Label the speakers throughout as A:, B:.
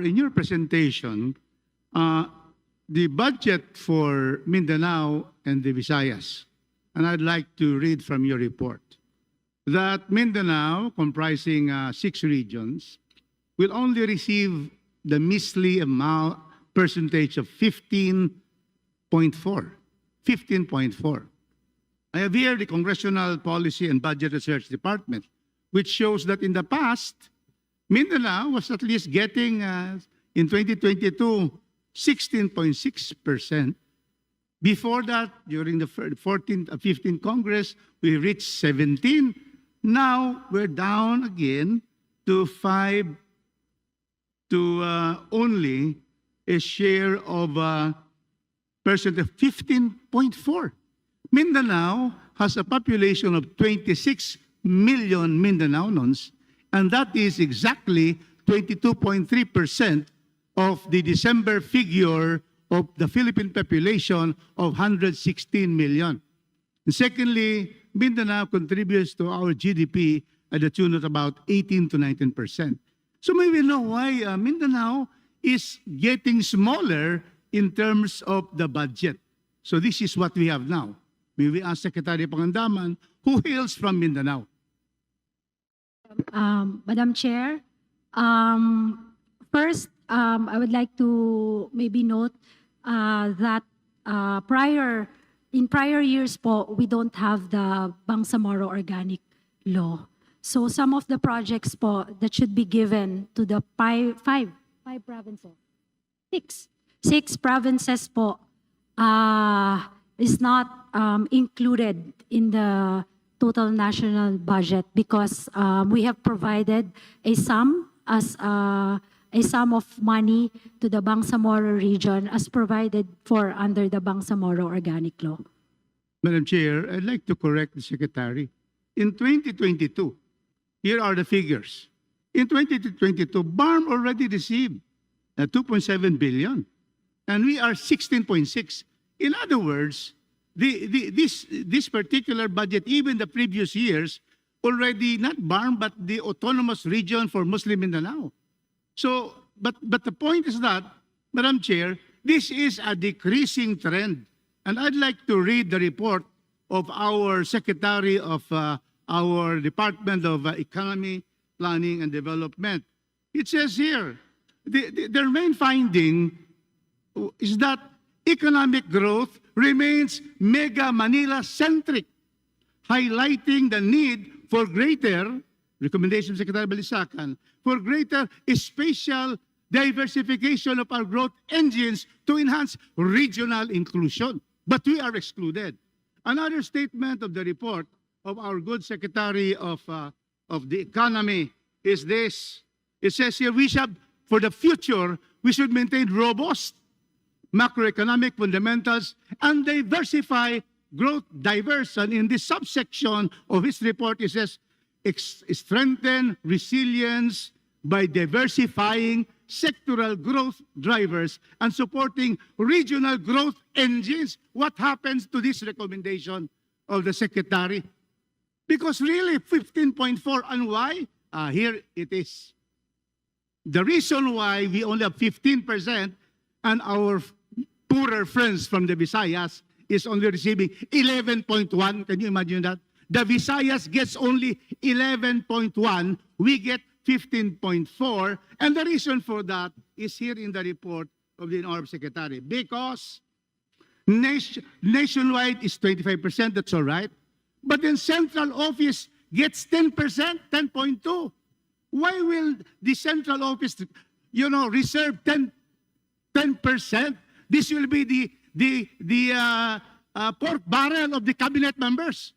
A: in your presentation, uh, the budget for Mindanao and the Visayas, and I'd like to read from your report that Mindanao, comprising uh, six regions, will only receive the measly amount percentage of 15.4. 15.4. I have here the Congressional Policy and Budget Research Department, which shows that in the past, Mindanao was at least getting, uh, in 2022, 16.6%. Before that, during the 14th, uh, 15th Congress, we reached 17. Now we're down again to 5 to uh, only a share of uh, percent of 15.4. Mindanao has a population of 26 million Mindanaonons, and that is exactly 22.3% of the December figure of the Philippine population of 116 million. And secondly, Mindanao contributes to our GDP at the tune of about 18 to 19 percent. So maybe know why uh, Mindanao is getting smaller in terms of the budget. So this is what we have now. May we ask Secretary Pangandaman, who hails from Mindanao?
B: Um, Madam Chair, um, first, um, I would like to maybe note uh, that uh, prior, in prior years po, we don't have the Bangsamoro Organic Law. So some of the projects po that should be given to the five, five, five provinces, six, six provinces po, uh, is not um, included in the total national budget because um, we have provided a sum as uh, a sum of money to the Bangsamoro region as provided for under the Bangsamoro Organic Law.
A: Madam Chair, I'd like to correct the Secretary. In 2022, here are the figures. In 2022, BARM already received uh, 2.7 billion, and we are 16.6. In other words, the, the, this, this particular budget, even the previous years, already not BARM, but the autonomous region for Muslim Mindanao. So, but, but the point is that, Madam Chair, this is a decreasing trend. And I'd like to read the report of our Secretary of uh, our Department of uh, Economy, Planning and Development. It says here, the, the, their main finding is that economic growth remains mega Manila centric, highlighting the need for greater, recommendation of Secretary Balisacan, for greater spatial diversification of our growth engines to enhance regional inclusion. But we are excluded. Another statement of the report of our good Secretary of, uh, of the Economy is this. It says here, we should, for the future, we should maintain robust macroeconomic fundamentals and diversify growth diverse. And in this subsection of his report, he says, strengthen resilience by diversifying sectoral growth drivers and supporting regional growth engines. What happens to this recommendation of the Secretary? Because really, 15.4 and why? Ah, here it is. The reason why we only have 15% and our poorer friends from the Visayas is only receiving 11.1. Can you imagine that? The Visayas gets only 11.1. We get 15.4. And the reason for that is here in the report of the Honorable Secretary. Because nation, nationwide is 25%, that's all right. But then central office gets 10%, 10.2. Why will the central office, you know, reserve 10, 10%? This will be the, the, the uh, uh, pork barrel of the cabinet members.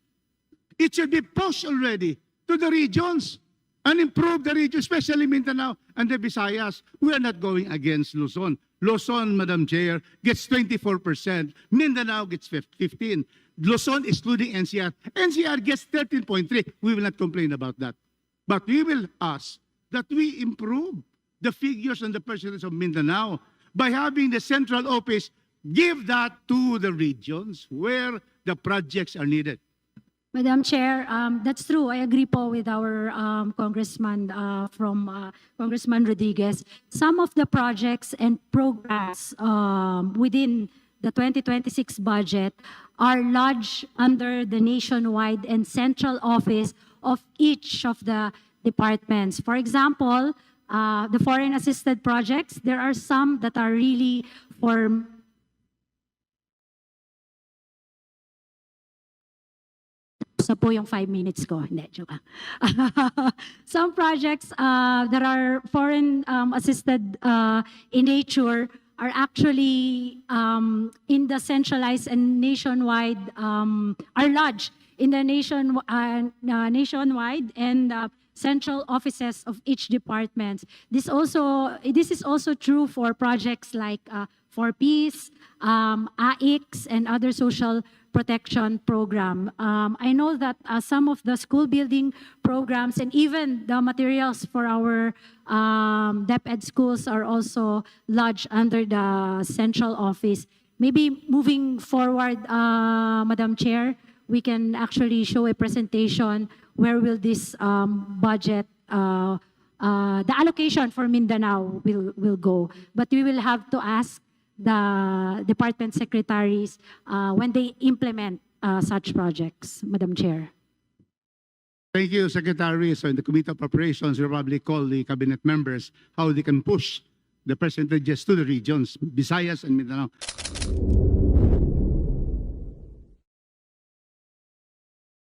A: It should be pushed already to the regions and improve the region, especially Mindanao and the Visayas. We are not going against Luzon. Luzon, Madam Chair, gets 24%. Mindanao gets 15. Luzon, excluding NCR. NCR gets 13.3. We will not complain about that. But we will ask that we improve the figures and the percentage of Mindanao by having the central office give that to the regions where the projects are needed.
B: Madam Chair, um, that's true. I agree po with our um, Congressman uh, from uh, Congressman Rodriguez. Some of the projects and programs um, within the 2026 budget are lodged under the nationwide and central office of each of the departments. For example, uh, the foreign assisted projects, there are some that are really for Sa po yung five minutes ko. Hindi, joke. Some projects uh, that are foreign um, assisted uh, in nature are actually um, in the centralized and nationwide, um, are lodged in the nation, uh, nationwide and uh, central offices of each department. This also, this is also true for projects like uh, For Peace, um, AIX, and other social protection program. Um, I know that uh, some of the school building programs and even the materials for our um, DepEd schools are also lodged under the central office. Maybe moving forward, uh, Madam Chair, we can actually show a presentation where will this um, budget, uh, uh, the allocation for Mindanao will, will go. But we will have to ask the department secretaries uh, when they implement uh, such projects, Madam Chair.
A: Thank you, Secretary. So in the Committee of Appropriations, we'll probably call the cabinet members how they can push the percentages to the regions, Visayas and Mindanao.